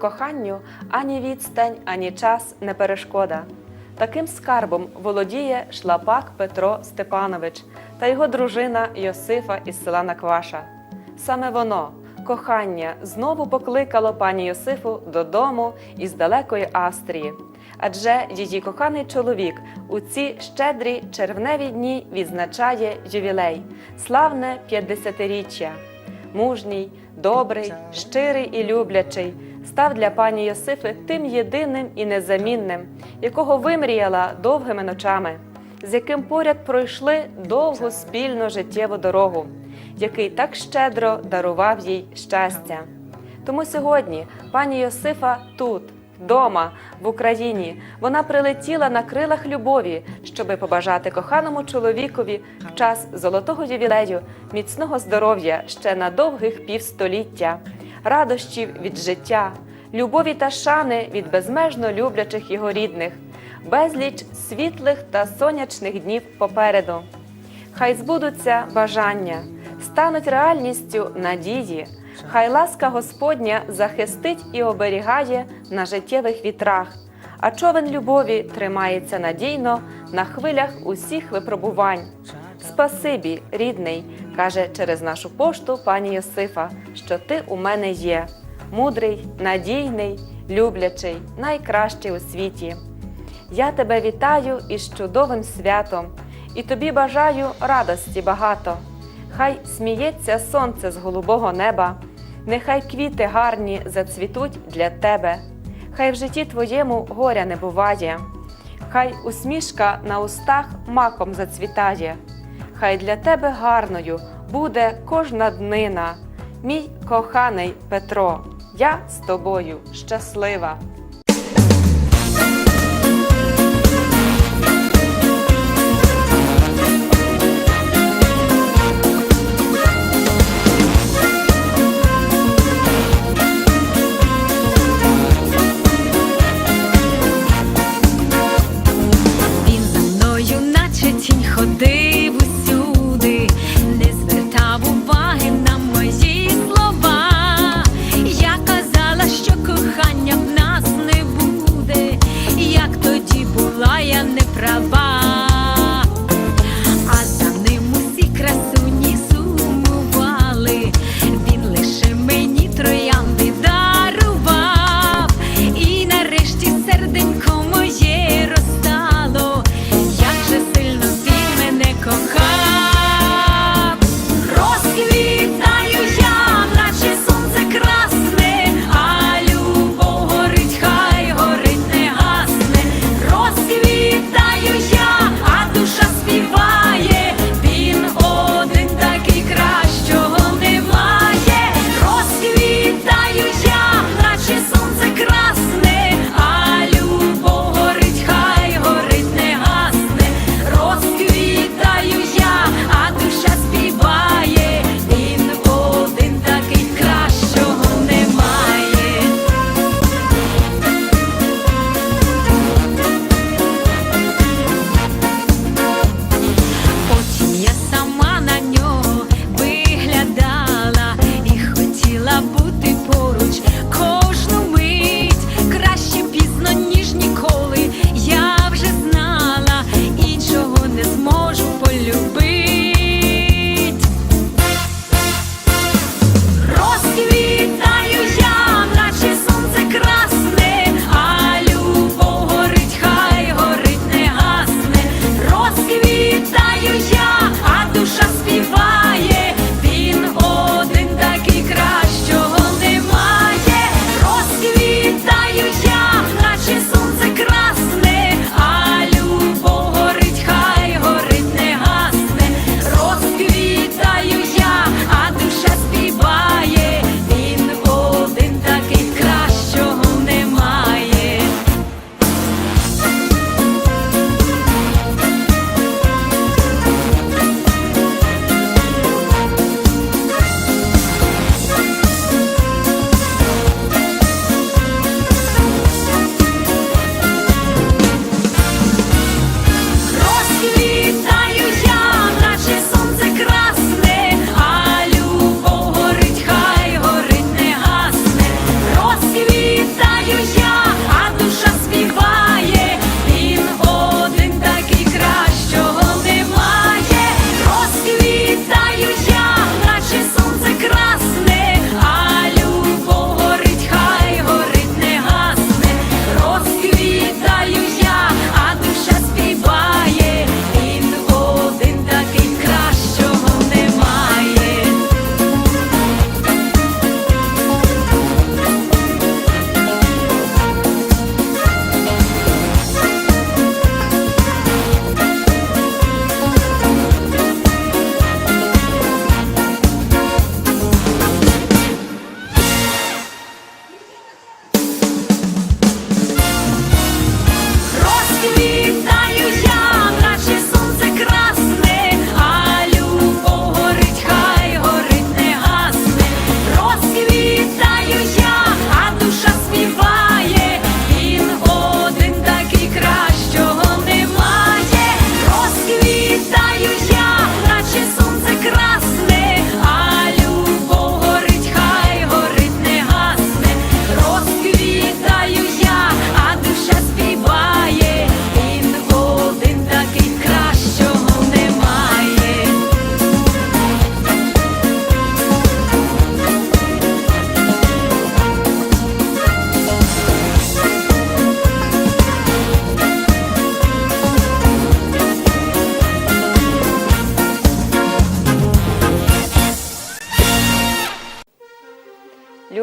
коханню ані відстань, ані час не перешкода. Таким скарбом володіє шлапак Петро Степанович та його дружина Йосифа із села Накваша. Саме воно, кохання, знову покликало пані Йосифу додому із далекої Австрії. Адже її коханий чоловік у ці щедрі червневі дні відзначає ювілей, славне 50-річчя. Мужній, добрий, щирий і люблячий став для пані Йосифи тим єдиним і незамінним, якого вимріяла довгими ночами, з яким поряд пройшли довгу спільну життєву дорогу, який так щедро дарував їй щастя. Тому сьогодні пані Йосифа тут, вдома, в Україні, вона прилетіла на крилах любові, щоби побажати коханому чоловікові в час золотого ювілею міцного здоров'я ще на довгих півстоліття, радощів від життя, любові та шани від безмежно люблячих його рідних, безліч світлих та сонячних днів попереду. Хай збудуться бажання, стануть реальністю надії. Хай ласка Господня захистить і оберігає на життєвих вітрах, а човен любові тримається надійно на хвилях усіх випробувань. Спасибі, рідний, каже через нашу пошту пані Йосифа, що ти у мене є. Мудрий, надійний, люблячий, найкращий у світі. Я тебе вітаю із чудовим святом, і тобі бажаю радості багато. Хай сміється сонце з голубого неба, нехай квіти гарні зацвітуть для тебе, хай в житті твоєму горя не буває, хай усмішка на устах маком зацвітає, хай для тебе гарною буде кожна днина. Мій коханий Петро, я з тобою щаслива.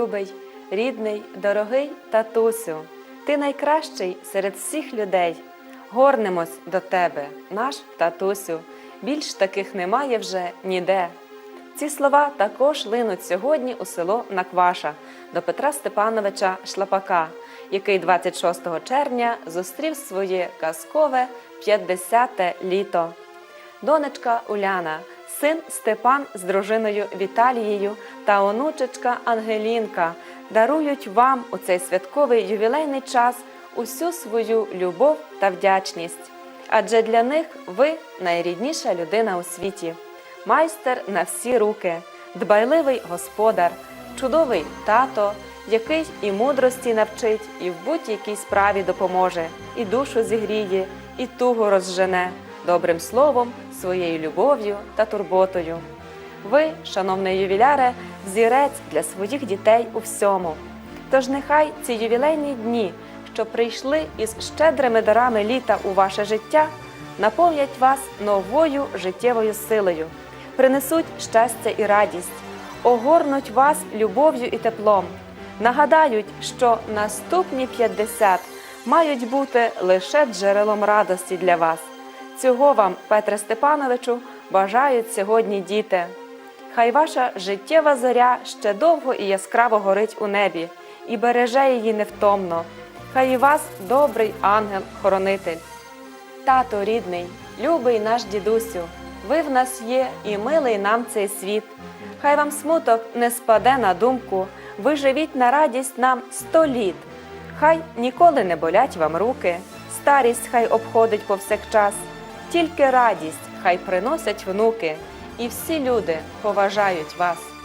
Любий, рідний, дорогий татусю, ти найкращий серед всіх людей. Горнемось до тебе, наш татусю. Більш таких немає вже ніде. Ці слова також линуть сьогодні у село Накваша до Петра Степановича Шлапака, який 26 червня зустрів своє казкове 50-те літо. Донечка Уляна, син Степан з дружиною Віталією та онучечка Ангелінка дарують вам у цей святковий ювілейний час усю свою любов та вдячність. Адже для них ви найрідніша людина у світі, майстер на всі руки, дбайливий господар, чудовий тато, який і мудрості навчить, і в будь-якій справі допоможе, і душу зігріє, і тугу розжене добрим словом, своєю любов'ю та турботою. Ви, шановний ювіляре, зірець для своїх дітей у всьому. Тож нехай ці ювілейні дні, що прийшли із щедрими дарами літа у ваше життя, наповнять вас новою життєвою силою, принесуть щастя і радість, огорнуть вас любов'ю і теплом, нагадають, що наступні 50 мають бути лише джерелом радості для вас. Цього вам, Петре Степановичу, бажають сьогодні діти. Хай ваша життєва зоря ще довго і яскраво горить у небі і береже її невтомно. Хай і вас добрий ангел-хоронитель. Тато рідний, любий наш дідусю, ви в нас є і милий нам цей світ. Хай вам смуток не спаде на думку, ви живіть на радість нам сто літ. Хай ніколи не болять вам руки, старість хай обходить повсякчас, тільки радість хай приносять внуки, і всі люди поважають вас.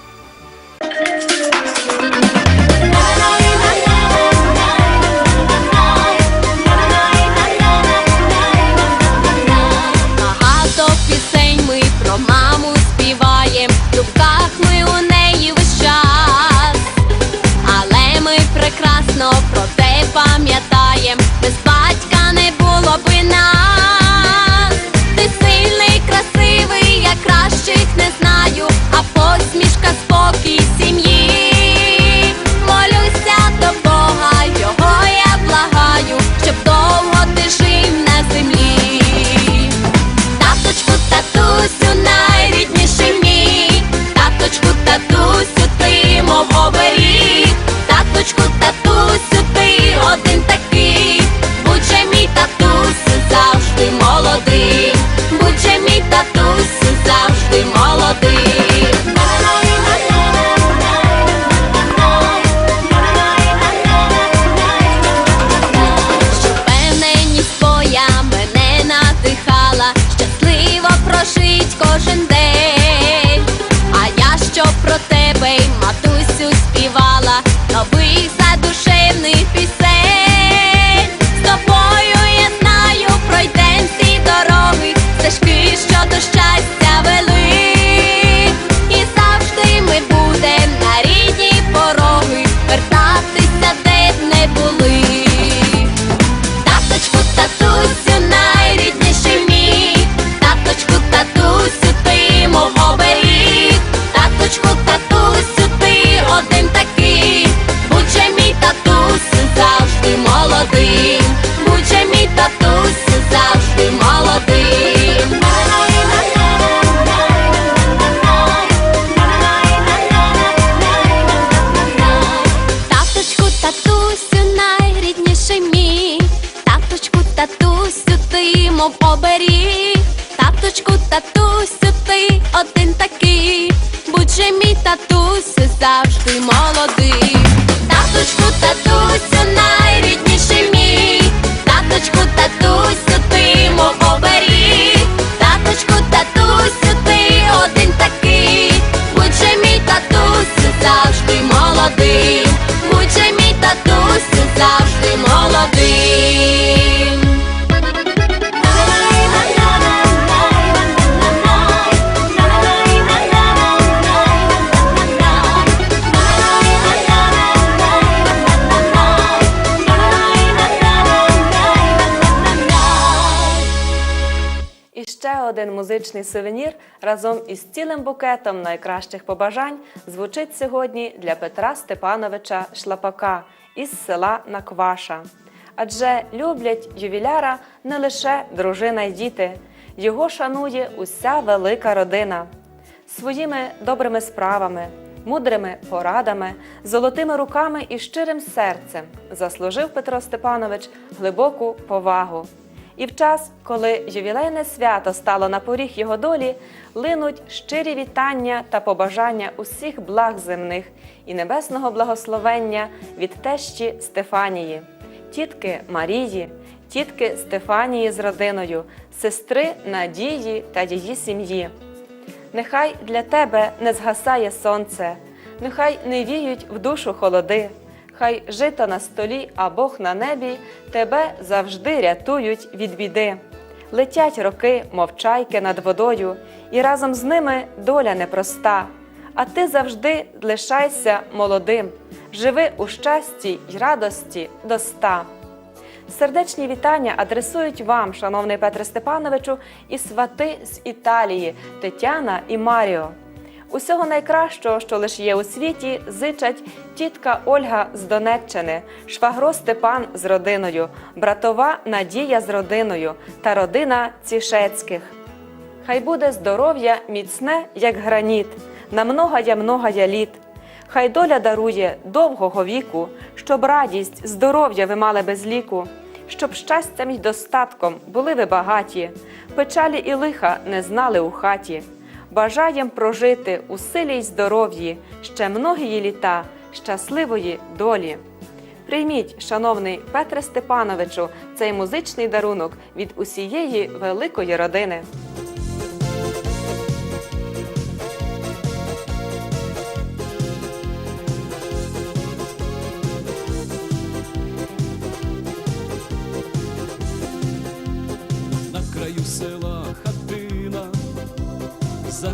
Молодий. Ще один музичний сувенір разом із цілим букетом найкращих побажань звучить сьогодні для Петра Степановича Шлапака із села Накваша. Адже люблять ювіляра не лише дружина й діти, його шанує уся велика родина. Своїми добрими справами, мудрими порадами, золотими руками і щирим серцем заслужив Петро Степанович глибоку повагу. І в час, коли ювілейне свято стало на поріг його долі, линуть щирі вітання та побажання усіх благ земних і небесного благословення від тещі Стефанії, тітки Марії, тітки Стефанії з родиною, сестри Надії та її сім'ї. Нехай для тебе не згасає сонце, нехай не віють в душу холоди, хай жито на столі, а Бог на небі тебе завжди рятують від біди. Летять роки, мов чайки над водою, і разом з ними доля непроста. А ти завжди лишайся молодим, живи у щасті й радості до ста. Сердечні вітання адресують вам, шановний Петре Степановичу, і свати з Італії Тетяна і Маріо. Усього найкращого, що лише є у світі, зичать тітка Ольга з Донеччини, швагро Степан з родиною, братова Надія з родиною та родина Цішецьких. Хай буде здоров'я міцне, як граніт, на многая многая літ. Хай доля дарує довгого віку, щоб радість, здоров'я ви мали без ліку, щоб щастям й достатком були ви багаті, печалі і лиха не знали у хаті. Бажаєм прожити у силі й здоров'ї ще многії літа щасливої долі. Прийміть, шановний Петре Степановичу, цей музичний дарунок від усієї великої родини.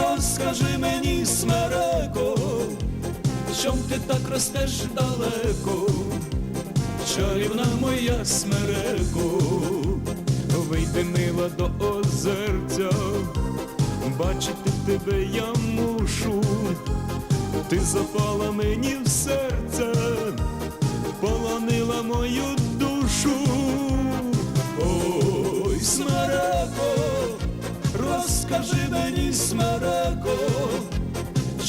розкажи мені, смереко, чом ти так ростеш далеко, чарівна моя смереко, вийди мила до озерця, бачити тебе я мушу, ти запала мені в серце, полонила мою душу. Ой, смереко, розкажи мені, смереко,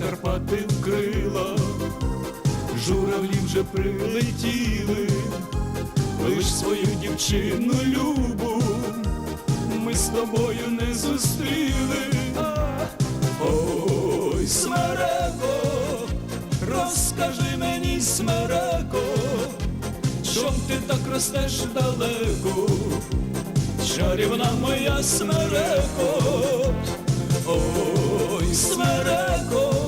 Карпати вкрила, журавлі вже прилетіли, лиш свою дівчину любу, ми з тобою не зустріли. Ой, смереко, розкажи мені, смереко, чом ти так ростеш далеко, чарівна моя смереко. Ой, смереко,